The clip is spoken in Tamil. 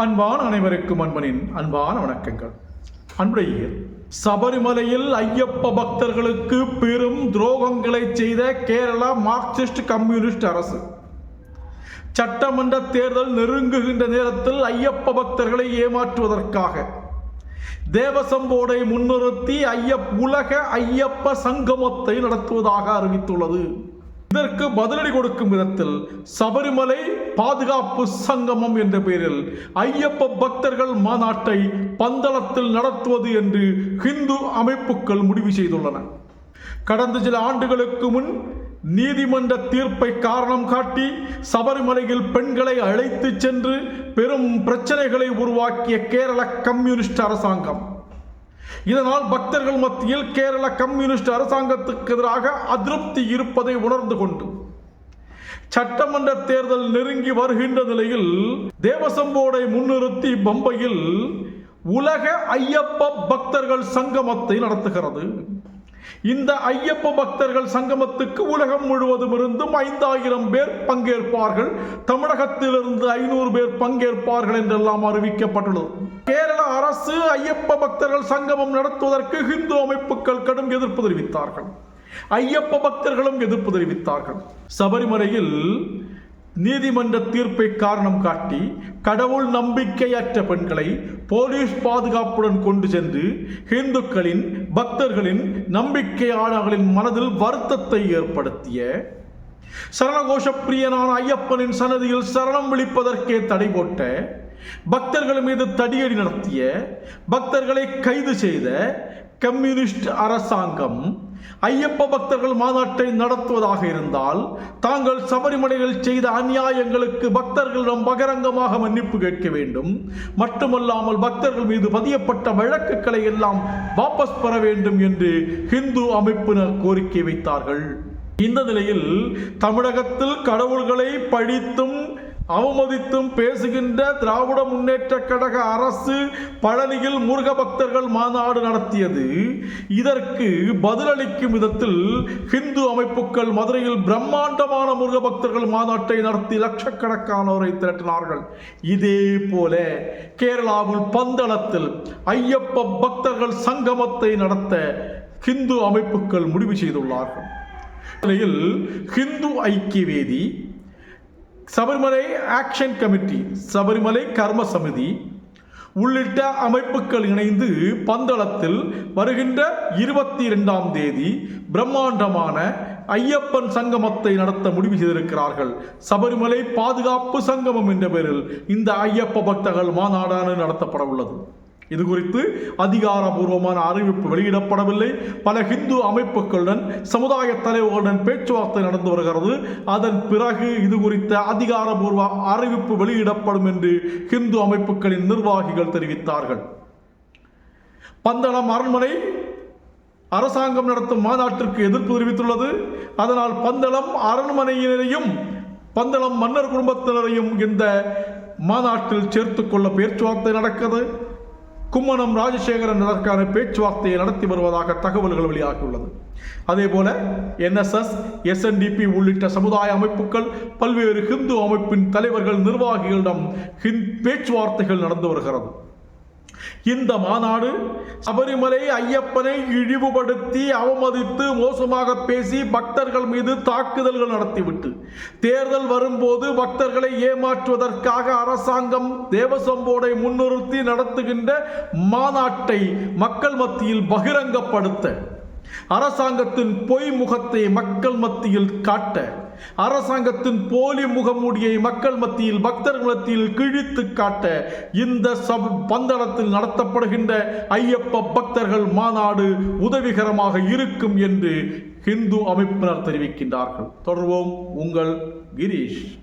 அன்பான அனைவருக்கும் அன்பனின் அன்பான வணக்கங்கள். அன்புடைய சபரிமலையில் ஐயப்ப பக்தர்களுக்கு பெரும் துரோகங்களை செய்த கேரளா மார்க்சிஸ்ட் கம்யூனிஸ்ட் அரசு. சட்டமன்ற தேர்தல் நெருங்குகின்ற நேரத்தில் ஐயப்ப பக்தர்களை ஏமாற்றுவதற்காக தேவசம்போடை முன்னிறுத்தி ஐயப் உலக ஐயப்ப சங்கமத்தை நடத்துவதாக அறிவித்துள்ளது. இதற்கு பதிலடி கொடுக்கும் விதத்தில் சபரிமலை பாதுகாப்பு சங்கமம் என்ற பெயரில் ஐயப்ப பக்தர்கள் மாநாட்டை பந்தளத்தில் நடத்துவது என்று ஹிந்து அமைப்புகள் முடிவு செய்துள்ளன. கடந்த சில ஆண்டுகளுக்கு முன் நீதிமன்ற தீர்ப்பை காரணம் காட்டி சபரிமலையில் பெண்களை அழைத்துச் சென்று பெரும் பிரச்சனைகளை உருவாக்கிய கேரள கம்யூனிஸ்ட் அரசாங்கம். இதனால் பக்தர்கள் மத்தியில் கேரள கம்யூனிஸ்ட் அரசாங்கத்துக்கு எதிராக அதிருப்தி இருப்பதை உணர்ந்து கொண்டு சட்டமன்ற தேர்தல் நெருங்கி வருகின்ற நிலையில் தேவசம்போடை முன்னிறுத்தி பம்பையில் உலக ஐயப்ப பக்தர்கள் சங்கமத்தை நடத்துகிறது. இந்த ஐயப்ப பக்தர்கள் சங்கமத்துக்கு உலகம் முழுவதும் இருந்தும் ஐந்தாயிரம் பேர் பங்கேற்பார்கள். தமிழகத்திலிருந்து ஐநூறு பேர் பங்கேற்பார்கள் என்றெல்லாம் அறிவிக்கப்பட்டுள்ளது. கேரள அரசு ஐயப்ப பக்தர்கள் சங்கமம் நடத்துவதற்கு ஹிந்து அமைப்புகள் கடும் எதிர்ப்பு தெரிவித்தார்கள். ஐயப்ப பக்தர்களும் எதிர்ப்பு தெரிவித்தார்கள். சபரிமலையில் நீதிமன்ற தீர்ப்பை காரணம் காட்டி கடவுள் நம்பிக்கையற்ற பெண்களை போலீஸ் பாதுகாப்புடன் கொண்டு சென்று இந்துக்களின் பக்தர்களின் நம்பிக்கையாளர்களின் மனதில் வருத்தத்தை ஏற்படுத்திய சரணகோஷ பிரியனான ஐயப்பனின் சன்னதியில் சரணம் விழிப்பதற்கே தடை போட்ட பக்தர்கள் மீது தடியடி நடத்திய பக்தர்களை கைது செய்த கம்யூனிஸ்ட் அரசாங்கம் ஐயப்ப பக்தர்கள் மாநாட்டை நடத்துவதாக இருந்தால் தாங்கள் சபரிமலையில் செய்த அநியாயங்களுக்கு பக்தர்களிடம் பகிரங்கமாக மன்னிப்பு கேட்க வேண்டும். மட்டுமல்லாமல் பக்தர்கள் மீது பதியப்பட்ட வழக்குகளை எல்லாம் வாபஸ் பெற வேண்டும் என்று ஹிந்து அமைப்பினர் கோரிக்கை வைத்தார்கள். இந்த நிலையில் தமிழகத்தில் கடவுள்களை பழித்தும் அவமதித்தும் பேசுகின்ற திராவிட முன்னேற்ற கழக அரசு பழனியில் முருக பக்தர்கள் மாநாடு நடத்தியது. இதற்கு பதிலளிக்கும் விதத்தில் ஹிந்து அமைப்புகள் மதுரையில் பிரம்மாண்டமான முருக பக்தர்கள் மாநாட்டை நடத்தி லட்சக்கணக்கானோரை திரட்டினார்கள். இதே போல கேரளாவில் பந்தளத்தில் ஐயப்ப பக்தர்கள் சங்கமத்தை நடத்த ஹிந்து அமைப்புகள் முடிவு செய்துள்ளார்கள். ஹிந்து ஐக்கிய வேதி சபரிமலை ஆக்ஷன் கமிட்டி சபரிமலை கர்ம சமிதி உள்ளிட்ட அமைப்புகள் இணைந்து பந்தளத்தில் வருகின்ற இருபத்தி இரண்டாம் தேதி பிரம்மாண்டமான ஐயப்பன் சங்கமத்தை நடத்த முடிவு செய்திருக்கிறார்கள். சபரிமலை பாதுகாப்பு சங்கமம் என்ற பெயரில் இந்த ஐயப்ப பக்தர்கள் மாநாடான நடத்தப்பட உள்ளது இது குறித்து அதிகாரபூர்வமான அறிவிப்பு வெளியிடப்படவில்லை. பல ஹிந்து அமைப்புகளுடன் சமுதாய தலைவர்களுடன் பேச்சுவார்த்தை நடந்து வருகிறது. அதன் பிறகு இது குறித்த அதிகாரபூர்வ அறிவிப்பு வெளியிடப்படும் என்று ஹிந்து அமைப்புகளின் நிர்வாகிகள் தெரிவித்தார்கள். பந்தளம் அரண்மனை அரசாங்கம் நடத்தும் மாநாட்டிற்கு எதிர்ப்பு தெரிவித்துள்ளது. அதனால் பந்தளம் அரண்மனையினரையும் பந்தளம் மன்னர் குடும்பத்தினரையும் இந்த மாநாட்டில் சேர்த்துக்கொள்ள பேச்சுவார்த்தை நடக்கிறது. கும்மனம் ராஜசேகரன் அதற்கான பேச்சுவார்த்தையை நடத்தி வருவதாக தகவல்கள் வெளியாகியுள்ளது. அதே போல என்எஸ்எஸ் எஸ்என்டிபி உள்ளிட்ட சமுதாய அமைப்புகள் பல்வேறு ஹிந்து அமைப்பின் தலைவர்கள் நிர்வாகிகளிடம் பேச்சுவார்த்தைகள் நடந்து வருகிறது. இந்த மாநாடு சபரிமலை ஐயப்பனை இழிவுபடுத்தி அவமதித்து மோசமாக பேசி பக்தர்கள் மீது தாக்குதல்கள் நடத்திவிட்டு தேர்தல் வரும்போது பக்தர்களை ஏமாற்றுவதற்காக அரசாங்கம் தேவசம்போடை முன்னிறுத்தி நடத்துகின்ற மாநாட்டை மக்கள் மத்தியில் பகிரங்கப்படுத்த அரசாங்கத்தின் பொய் முகத்தை மக்கள் மத்தியில் காட்ட அரசாங்கத்தின் போலி முகமூடியை மக்கள் மத்தியில் பக்தர் மத்தியில் கிழித்து காட்ட இந்த சப் பந்தளத்தில் நடத்தப்படுகின்ற ஐயப்ப பக்தர்கள் மாநாடு உதவிகரமாக இருக்கும் என்று ஹிந்து அமைப்பினர் தெரிவிக்கின்றார்கள். தொடர்வோம் உங்கள் கிரீஷ்.